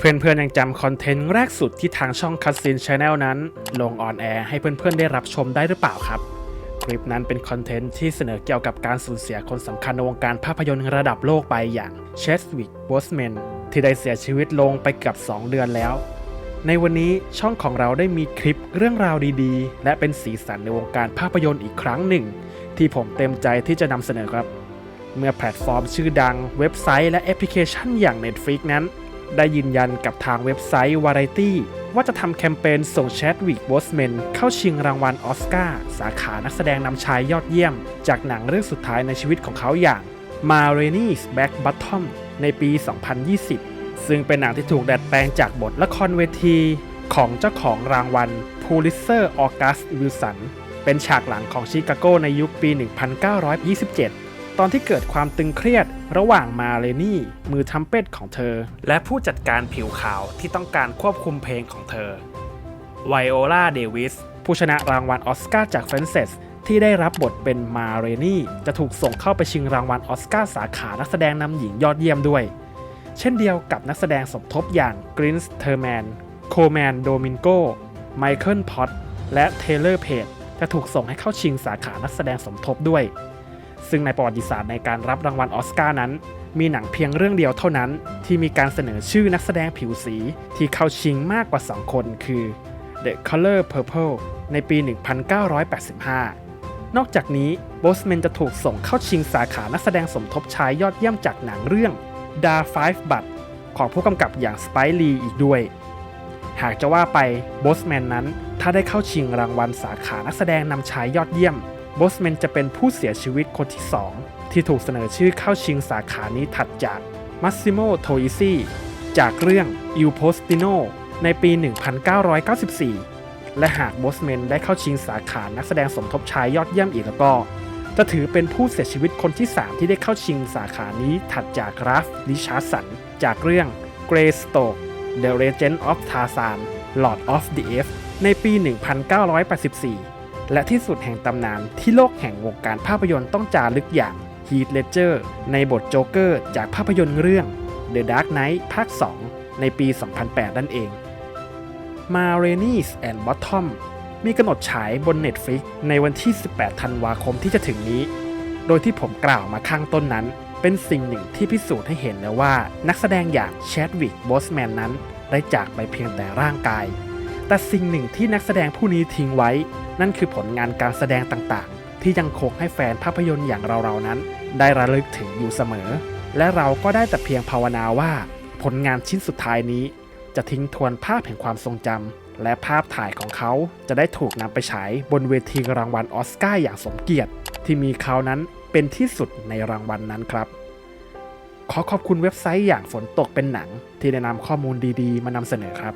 เพื่อนๆยังจำคอนเทนต์แรกสุดที่ทางช่อง Cutscene Channel นั้น ลงออนแอร์ให้เพื่อนๆได้รับชมได้หรือเปล่าครับคลิปนั้นเป็นคอนเทนต์ที่เสนอเกี่ยวกับการสูญเสียคนสำคัญในวงการภาพยนตร์ระดับโลกไปอย่างเชสวิกบอสแมนที่ได้เสียชีวิตลงไปเกือบ2 เดือนแล้ว ในวันนี้ช่องของเราได้มีคลิปเรื่องราวดีๆ และเป็นสีสันในวงการภาพยนตร์อีกครั้งหนึ่ง ที่ผมเต็มใจที่จะนำเสนอครับ เมื่อแพลตฟอร์มชื่อดังเว็บไซต์และแอปพลิเคชันอย่าง Netflix นั้น ได้ยืนยันกับทางเว็บไซต์ Variety ว่าจะทำแคมเปญส่งแชดวิกบอสแมนเข้าชิงรางวัลออสการ์สาขานักแสดงนำชายยอดเยี่ยม จากหนังเรื่องสุดท้ายในชีวิตของเขาอย่าง Ma Rainey's Back Bottom ในปี 2020 ซึ่งเป็นหนังที่ถูกดัดแปลงจากบทละครเวทีของเจ้าของรางวัล Pulitzer August Wilson เป็นฉากหลังของชิคาโกในยุคปี 1927 ตอนที่เกิดความตึงเครียดระหว่างมาเลนี่ มือทำเป็ดของเธอ และผู้จัดการผิวขาวที่ต้องการควบคุมเพลงของเธอไวโอลาเดวิสผู้ชนะรางวัลอสการ์จากเฟนเซสที่ได้รับบทเป็นมาเรนี่ จะถูกส่งเข้าไปชิงรางวัลออสการ์สาขานักแสดงนำหญิงยอดเยี่ยมด้วย เช่นเดียวกับนักแสดงสมทบอย่างกรินส์เทอร์แมนโคแมนโดมินโกไมเคิลพอตและเทเลอร์เพจจะถูกส่งให้เข้าชิงสาขานักแสดงสมทบด้วย ซึ่งในประวัติศาสตร์ในการรับรางวัลออสการ์นั้น มีหนังเพียงเรื่องเดียวเท่านั้น ที่มีการเสนอชื่อนักแสดงผิวสีที่เข้าชิงมากกว่า 2 คนคือ The Color Purple ในปี 1985 นอกจากนี้โบสแมนจะถูกส่งเข้าชิงสาขานักแสดงสมทบชายยอดเยี่ยมจากหนังเรื่อง Da Five b u t ของผู้กำกับอย่างสไปลีอีกด้วย หากจะว่าไปโบสแมนนั้น ถ้าได้เข้าชิงรางวัลสาขานักแสดงนำชายยอดเยี่ยม โบสแมนจะเป็นผู้เสียชีวิตคนที่ 2 ที่ถูกเสนอชื่อเข้าชิงสาขานี้ถัดจากมัสซิโมโทอิซีจากเรื่อง Il Postino ในปี 1994 และหากโบสแมนได้เข้าชิงสาขานักแสดงสมทบชายยอดเยี่ยมอีกแล้วก็ จะถือเป็นผู้เสียชีวิตคนที่ 3 ที่ได้เข้าชิงสาขานี้ถัดจากราฟลิชาร์สันจากเรื่อง Greystoke The Legend of Tarzan Lord of the Apes ในปี 1984 และที่สุดแห่งตำนานที่โลกแห่งวงการภาพยนตร์ต้องจารึกอย่าง Heath Ledger ในบทโจ๊กเกอร์จากภาพยนตร์เรื่อง The Dark Knight ภาค 2 ในปี 2008 นั่นเอง มาเรนีสแอนด์บอททอมมีกำหนดฉายบน Netflix ในวันที่ 18 ธันวาคมที่จะถึงนี้ โดยที่ผมกล่าวมาข้างต้นนั้น เป็นสิ่งหนึ่งที่พิสูจน์ให้เห็นแล้วว่า นักแสดงอย่างแชดวิกบอสแมนนั้น ได้จากไปเพียงแต่ร่างกาย แต่สิ่งหนึ่งที่นักแสดงผู้นี้ทิ้งไว้ นั่นคือผลงานการแสดงต่างๆ ที่ยังคงให้แฟนภาพยนตร์อย่างเราๆนั้น ได้ระลึกถึงอยู่เสมอ และเราก็ได้แต่เพียงภาวนาว่า ผลงานชิ้นสุดท้ายนี้ จะทิ้งทวนภาพแห่งความทรงจำและภาพถ่ายของเขาจะได้ถูกนำไปฉายบนเวทีรางวัลออสการ์อย่างสมเกียรติ ที่มีเขานั้นเป็นที่สุดในรางวัลนนั้นครับ ขอขอบคุณเว็บไซต์อย่างฝนตกเป็นหนัง ที่ได้นำข้อมูลดีๆ มานำเสนอครับ